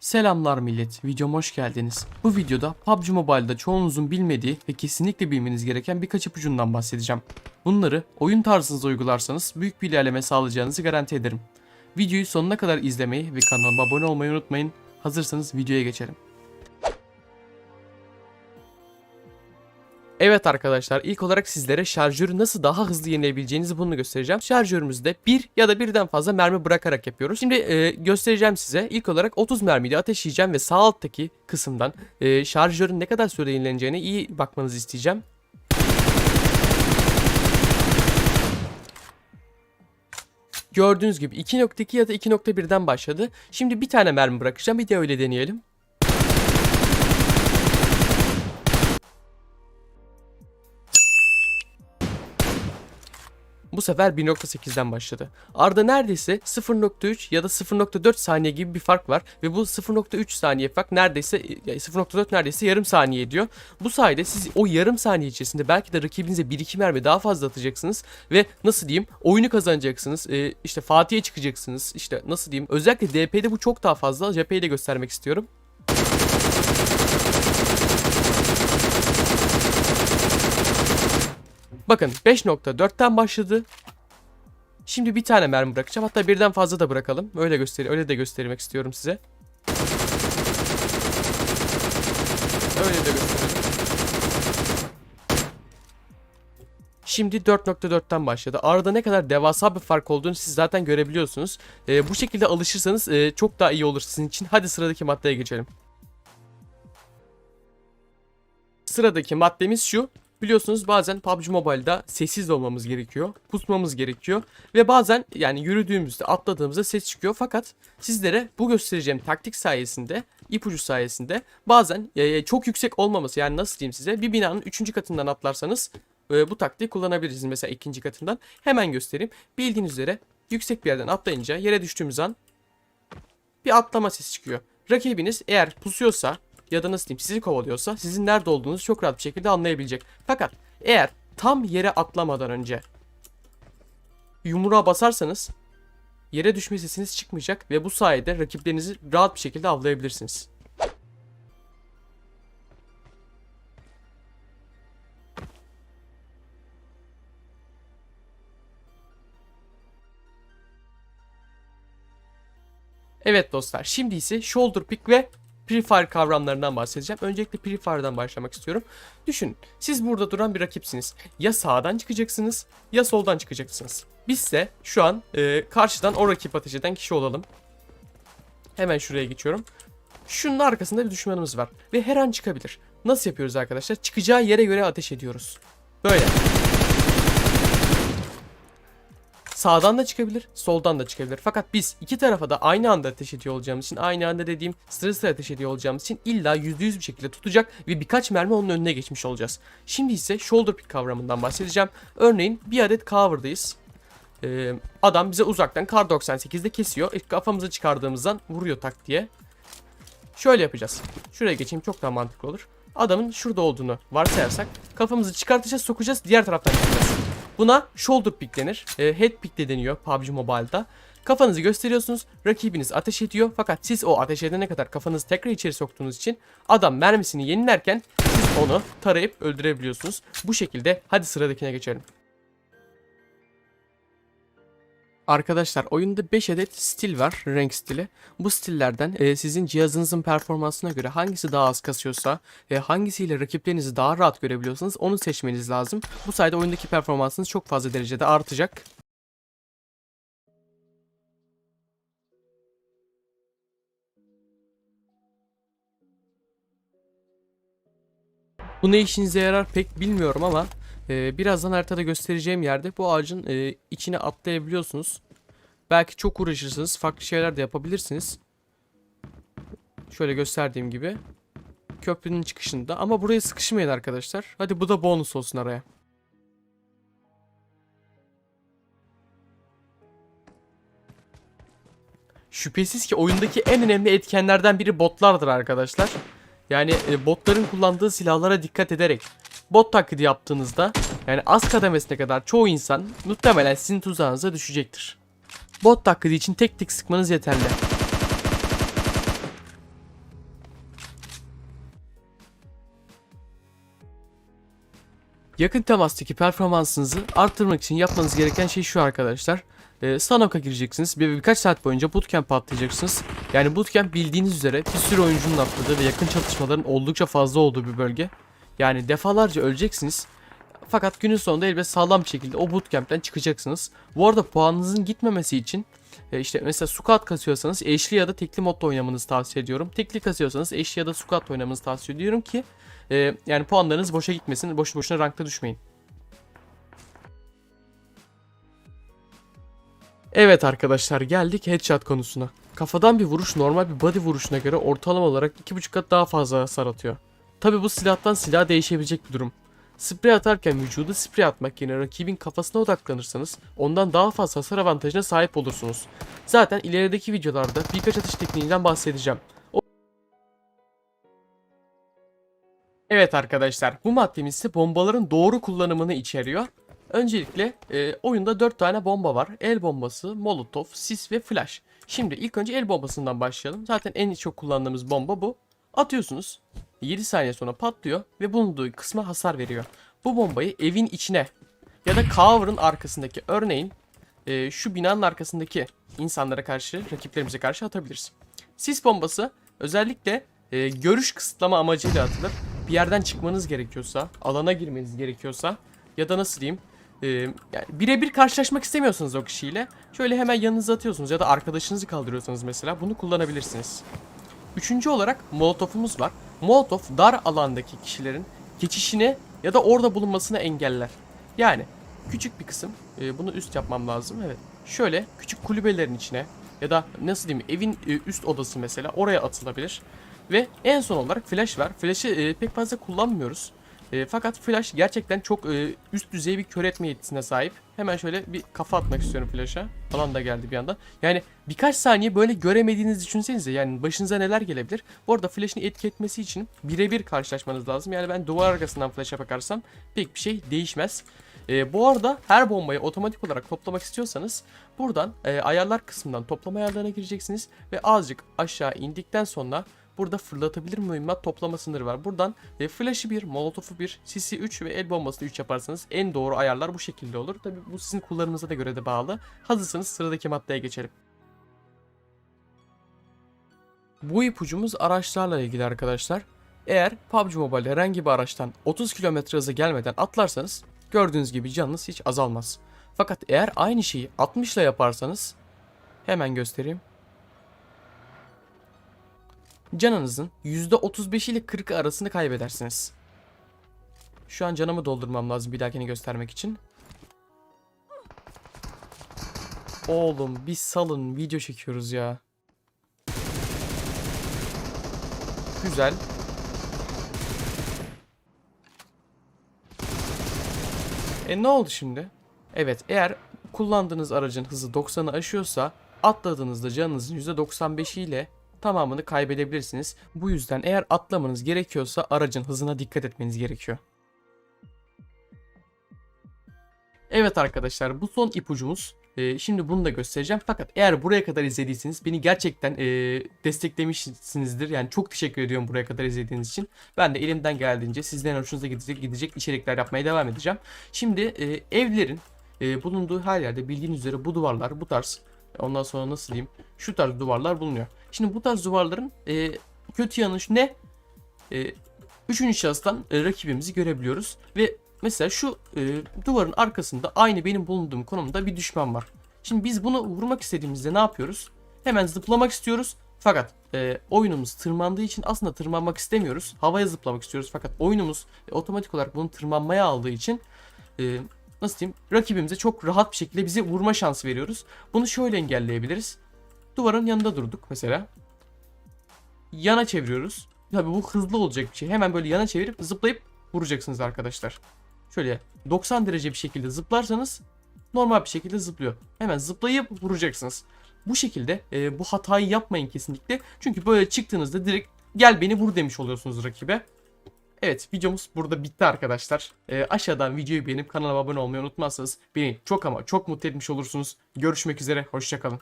Selamlar millet, videoma hoş geldiniz. Bu videoda PUBG Mobile'da çoğunuzun bilmediği ve kesinlikle bilmeniz gereken birkaç ipucundan bahsedeceğim. Bunları oyun tarzınıza uygularsanız büyük bir ilerleme sağlayacağınızı garanti ederim. Videoyu sonuna kadar izlemeyi ve kanalıma abone olmayı unutmayın. Hazırsanız videoya geçelim. Evet arkadaşlar ilk olarak sizlere şarjörü nasıl daha hızlı yenilebileceğinizi bunu göstereceğim. Şarjörümüzde bir ya da birden fazla mermi bırakarak yapıyoruz. Şimdi e, göstereceğim size. İlk olarak 30 mermiyle ateşleyeceğim ve sağ alttaki kısımdan e, şarjörün ne kadar sürede yenileneceğine iyi bakmanızı isteyeceğim. Gördüğünüz gibi 2.2 ya da 2.1'den başladı. Şimdi bir tane mermi bırakacağım. Bir de öyle deneyelim. Bu sefer 1.8'den başladı. Arda neredeyse 0.3 ya da 0.4 saniye gibi bir fark var ve bu 0.3 saniye fark neredeyse ya 0.4 neredeyse yarım saniye ediyor. Bu sayede siz o yarım saniye içerisinde belki de rakibinize 1-2 mermi daha fazla atacaksınız ve nasıl diyeyim oyunu kazanacaksınız. Ee, işte Fatih'e çıkacaksınız. İşte nasıl diyeyim özellikle DP'de bu çok daha fazla. Cepheyi de göstermek istiyorum. Bakın 5.4'ten başladı. Şimdi bir tane mermi bırakacağım. Hatta birden fazla da bırakalım. Öyle göster öyle de göstermek istiyorum size. Öyle de gösterelim. Şimdi 4.4'ten başladı. Arada ne kadar devasa bir fark olduğunu siz zaten görebiliyorsunuz. Ee, bu şekilde alışırsanız e, çok daha iyi olur sizin için. Hadi sıradaki maddeye geçelim. Sıradaki maddemiz şu. Biliyorsunuz bazen PUBG Mobile'da sessiz olmamız gerekiyor. Pusmamız gerekiyor. Ve bazen yani yürüdüğümüzde atladığımızda ses çıkıyor. Fakat sizlere bu göstereceğim taktik sayesinde ipucu sayesinde bazen e, çok yüksek olmaması yani nasıl diyeyim size bir binanın 3. katından atlarsanız e, bu taktiği kullanabilirsiniz. Mesela ikinci katından hemen göstereyim. Bildiğiniz üzere yüksek bir yerden atlayınca yere düştüğümüz an bir atlama sesi çıkıyor. Rakibiniz eğer pusuyorsa ya da nasıl diyeyim sizi kovalıyorsa sizin nerede olduğunuzu çok rahat bir şekilde anlayabilecek. Fakat eğer tam yere atlamadan önce yumruğa basarsanız yere düşme sesiniz çıkmayacak ve bu sayede rakiplerinizi rahat bir şekilde avlayabilirsiniz. Evet dostlar şimdi ise shoulder pick ve Prefire kavramlarından bahsedeceğim. Öncelikle Prefire'dan başlamak istiyorum. Düşünün siz burada duran bir rakipsiniz. Ya sağdan çıkacaksınız ya soldan çıkacaksınız. Biz de şu an e, karşıdan o rakip ateş eden kişi olalım. Hemen şuraya geçiyorum. Şunun arkasında bir düşmanımız var ve her an çıkabilir. Nasıl yapıyoruz arkadaşlar? Çıkacağı yere göre ateş ediyoruz. Böyle. Sağdan da çıkabilir, soldan da çıkabilir. Fakat biz iki tarafa da aynı anda ateş ediyor olacağımız için, aynı anda dediğim sıra sıra ateş ediyor olacağımız için illa %100 bir şekilde tutacak ve birkaç mermi onun önüne geçmiş olacağız. Şimdi ise shoulder pick kavramından bahsedeceğim. Örneğin bir adet cover'dayız. Ee, adam bize uzaktan kar 98'de kesiyor. E, kafamızı çıkardığımızdan vuruyor tak diye. Şöyle yapacağız. Şuraya geçeyim çok daha mantıklı olur. Adamın şurada olduğunu varsayarsak kafamızı çıkartacağız sokacağız diğer taraftan çıkacağız. Buna shoulder pick denir. E, head pick de deniyor PUBG Mobile'da. Kafanızı gösteriyorsunuz. Rakibiniz ateş ediyor. Fakat siz o ateş edene kadar kafanızı tekrar içeri soktuğunuz için adam mermisini yenilerken siz onu tarayıp öldürebiliyorsunuz. Bu şekilde hadi sıradakine geçelim. Arkadaşlar oyunda 5 adet stil var, renk stili. Bu stillerden e, sizin cihazınızın performansına göre hangisi daha az kasıyorsa, e, hangisiyle rakiplerinizi daha rahat görebiliyorsanız onu seçmeniz lazım. Bu sayede oyundaki performansınız çok fazla derecede artacak. Bu ne işinize yarar pek bilmiyorum ama e, birazdan haritada göstereceğim yerde bu ağacın e, içine atlayabiliyorsunuz. Belki çok uğraşırsınız. Farklı şeyler de yapabilirsiniz. Şöyle gösterdiğim gibi. Köprünün çıkışında. Ama buraya sıkışmayın arkadaşlar. Hadi bu da bonus olsun araya. Şüphesiz ki oyundaki en önemli etkenlerden biri botlardır arkadaşlar. Yani e, botların kullandığı silahlara dikkat ederek bot taklidi yaptığınızda yani az kademesine kadar çoğu insan muhtemelen sizin tuzağınıza düşecektir. Bot taklidi için tek tek sıkmanız yeterli. Yakın temastaki performansınızı arttırmak için yapmanız gereken şey şu arkadaşlar. E, Sanok'a gireceksiniz ve birkaç saat boyunca bootcamp atlayacaksınız. Yani bootcamp bildiğiniz üzere bir sürü oyuncunun atladığı ve yakın çatışmaların oldukça fazla olduğu bir bölge. Yani defalarca öleceksiniz fakat günün sonunda elbet sağlam şekilde o bootcamp'ten çıkacaksınız. Bu arada puanınızın gitmemesi için e, işte mesela squat kasıyorsanız eşli ya da tekli modda oynamanızı tavsiye ediyorum. Tekli kasıyorsanız eşli ya da squat oynamanızı tavsiye ediyorum ki e, yani puanlarınız boşa gitmesin. Boşu boşuna rankta düşmeyin. Evet arkadaşlar geldik headshot konusuna. Kafadan bir vuruş normal bir body vuruşuna göre ortalama olarak 2.5 kat daha fazla hasar atıyor. Tabi bu silahtan silaha değişebilecek bir durum. Sprey atarken vücuda sprey atmak yerine rakibin kafasına odaklanırsanız ondan daha fazla hasar avantajına sahip olursunuz. Zaten ilerideki videolarda birkaç atış tekniğinden bahsedeceğim. O- Evet arkadaşlar bu maddemiz ise bombaların doğru kullanımını içeriyor. Öncelikle e, oyunda 4 tane bomba var. El bombası, molotof, sis ve flash. Şimdi ilk önce el bombasından başlayalım. Zaten en çok kullandığımız bomba bu. Atıyorsunuz. 7 saniye sonra patlıyor ve bulunduğu kısma hasar veriyor. Bu bombayı evin içine ya da cover'ın arkasındaki örneğin e, şu binanın arkasındaki insanlara karşı, rakiplerimize karşı atabiliriz. Sis bombası özellikle e, görüş kısıtlama amacıyla atılır. Bir yerden çıkmanız gerekiyorsa, alana girmeniz gerekiyorsa ya da nasıl diyeyim e, yani birebir karşılaşmak istemiyorsanız o kişiyle şöyle hemen yanınıza atıyorsunuz ya da arkadaşınızı kaldırıyorsanız mesela bunu kullanabilirsiniz. Üçüncü olarak molotofumuz var. Molotof dar alandaki kişilerin geçişini ya da orada bulunmasını engeller. Yani küçük bir kısım e, bunu üst yapmam lazım evet. Şöyle küçük kulübelerin içine ya da nasıl diyeyim evin e, üst odası mesela oraya atılabilir. Ve en son olarak flash var. Flash'ı e, pek fazla kullanmıyoruz. E, fakat flash gerçekten çok e, üst düzey bir kör etme yetisine sahip. Hemen şöyle bir kafa atmak istiyorum flash'a. Alan da geldi bir anda. Yani birkaç saniye böyle göremediğinizi düşünsenize. Yani başınıza neler gelebilir. Bu arada flash'ın etki etmesi için birebir karşılaşmanız lazım. Yani ben duvar arkasından flash'a bakarsam pek bir şey değişmez. E, bu arada her bombayı otomatik olarak toplamak istiyorsanız buradan e, ayarlar kısmından toplama ayarlarına gireceksiniz ve azıcık aşağı indikten sonra burada fırlatabilir mühimmat toplama sınırı var. Buradan e, flash'ı 1, molotofu 1, sisi 3 ve el bombasını 3 yaparsanız en doğru ayarlar bu şekilde olur. Tabi bu sizin kullanımınıza da göre de bağlı. Hazırsanız sıradaki maddeye geçelim. Bu ipucumuz araçlarla ilgili arkadaşlar. Eğer PUBG Mobile herhangi bir araçtan 30 km hıza gelmeden atlarsanız gördüğünüz gibi canınız hiç azalmaz. Fakat eğer aynı şeyi 60 ile yaparsanız hemen göstereyim. Canınızın %35 ile 40 arasını kaybedersiniz. Şu an canımı doldurmam lazım bir dahakini göstermek için. Oğlum bir salın video çekiyoruz ya. Güzel. E ne oldu şimdi? Evet eğer kullandığınız aracın hızı 90'ı aşıyorsa atladığınızda canınızın %95 ile tamamını kaybedebilirsiniz. Bu yüzden eğer atlamanız gerekiyorsa aracın hızına dikkat etmeniz gerekiyor. Evet arkadaşlar bu son ipucumuz. Ee, şimdi bunu da göstereceğim. Fakat eğer buraya kadar izlediyseniz beni gerçekten e, desteklemişsinizdir. Yani çok teşekkür ediyorum buraya kadar izlediğiniz için. Ben de elimden geldiğince sizlerin hoşunuza gidecek, gidecek içerikler yapmaya devam edeceğim. Şimdi e, evlerin e, bulunduğu her yerde bildiğiniz üzere bu duvarlar bu tarz ondan sonra nasıl diyeyim şu tarz duvarlar bulunuyor. Şimdi bu tarz duvarların e, kötü yanı şu ne? E, üçüncü şahıstan e, rakibimizi görebiliyoruz ve mesela şu e, duvarın arkasında aynı benim bulunduğum konumda bir düşman var. Şimdi biz bunu vurmak istediğimizde ne yapıyoruz? Hemen zıplamak istiyoruz. Fakat e, oyunumuz tırmandığı için aslında tırmanmak istemiyoruz. Havaya zıplamak istiyoruz. Fakat oyunumuz e, otomatik olarak bunu tırmanmaya aldığı için e, nasıl diyeyim rakibimize çok rahat bir şekilde bizi vurma şansı veriyoruz. Bunu şöyle engelleyebiliriz. Duvarın yanında durduk mesela. Yana çeviriyoruz. Tabii bu hızlı olacak bir şey. Hemen böyle yana çevirip zıplayıp vuracaksınız arkadaşlar. Şöyle 90 derece bir şekilde zıplarsanız normal bir şekilde zıplıyor. Hemen zıplayıp vuracaksınız. Bu şekilde e, bu hatayı yapmayın kesinlikle. Çünkü böyle çıktığınızda direkt gel beni vur demiş oluyorsunuz rakibe. Evet videomuz burada bitti arkadaşlar. E, aşağıdan videoyu beğenip kanalıma abone olmayı unutmazsanız beni çok ama çok mutlu etmiş olursunuz. Görüşmek üzere hoşçakalın.